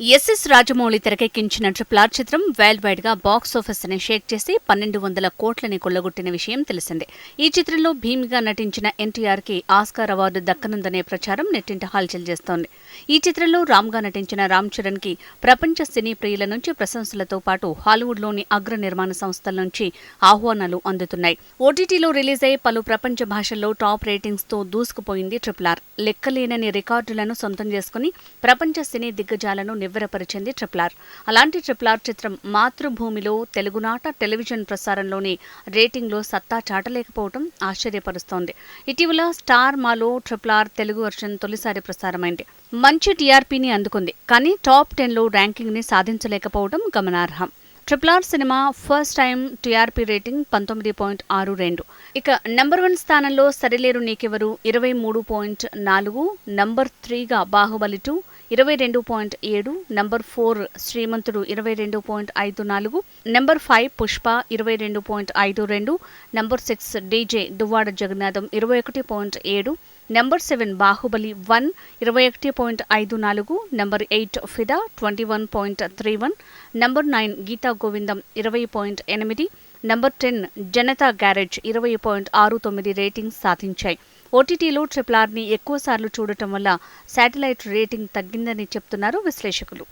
SS Rajamouli తెరకెక్కించిన triple R చిత్రం world వైడ్గా బాక్స్ ఆఫీస్ని షేక్ చేసి పన్నెండు వందల కోట్లని కొల్లగొట్టిన విషయం తెలిసిందే. ఈ చిత్రంలో భీమిగా నటించిన ఎన్టీఆర్కి ఆస్కార్ అవార్డు దక్కనుందనే ప్రచారం నెట్టింట హల్చల్ చేస్తోంది. ఈ చిత్రంలో రామ్గా నటించిన రామ్ చరణ్కి ప్రపంచ సినీ ప్రియుల నుంచి ప్రశంసలతో పాటు హాలీవుడ్లోని అగ్ర నిర్మాణ సంస్థల నుంచి ఆహ్వానాలు అందుతున్నాయి. ఓటీటీలో రిలీజ్ అయ్యే పలు ప్రపంచ భాషల్లో టాప్ రేటింగ్స్తో దూసుకుపోయింది ట్రిపుల్ ఆర్. లెక్కలేనని రికార్డులను సొంతం చేసుకుని ప్రపంచ సినీ దిగ్గజాలను నివ్వెరపరిచింది ట్రిప్లార్ అలాంటి ట్రిప్లార్ చిత్రం మాతృభూమిలో తెలుగునాట టెలివిజన్ ప్రసారంలోని రేటింగ్లో సత్తా చాటలేకపోవడం ఆశ్చర్యపరుస్తోంది. ఇటీవల స్టార్ మాలో ట్రిప్లార్ తెలుగు వర్షన్ తొలిసారి ప్రసారమైంది. మంచి టీఆర్పీని అందుకుంది కానీ టాప్ టెన్లో ర్యాంకింగ్ని సాధించలేకపోవడం గమనార్హం. Triple R cinema first time TRP rating పంతొమ్మిది పాయింట్ ఆరు రెండు. ఇక నెంబర్ వన్ స్థానంలో సరిలేరు నీకెవరు? ఇరవై మూడు పాయింట్ నాలుగు నంబర్ త్రీగా బాహుబలి టూ ఇరవై రెండు పాయింట్ ఏడు నంబర్ ఫోర్ శ్రీమంతుడు ఇరవై రెండు పాయింట్ ఐదు నాలుగు నెంబర్ ఫైవ్ పుష్ప ఇరవై రెండు పాయింట్ ఐదు రెండు number six DJ Duvvada Jagannadham ఇరవై ఒకటి పాయింట్ ఏడు నెంబర్ సెవెన్ బాహుబలి వన్ ఇరవై ఒకటి పాయింట్ ఐదు నాలుగు number eight Fidaa twenty one point three one number nine Geetha Govindam ఇరవై పాయింట్ ఎనిమిది నంబర్ టెన్ జనతా గ్యారేజ్ ఇరవై పాయింట్ ఆరు తొమ్మిది రేటింగ్స్ సాధించాయి. ఓటీటీలో ట్రిపుల్ ఆర్ని ఎక్కువసార్లు చూడటం వల్ల శాటిలైట్ రేటింగ్ తగ్గిందని చెప్తున్నారు విశ్లేషకులు.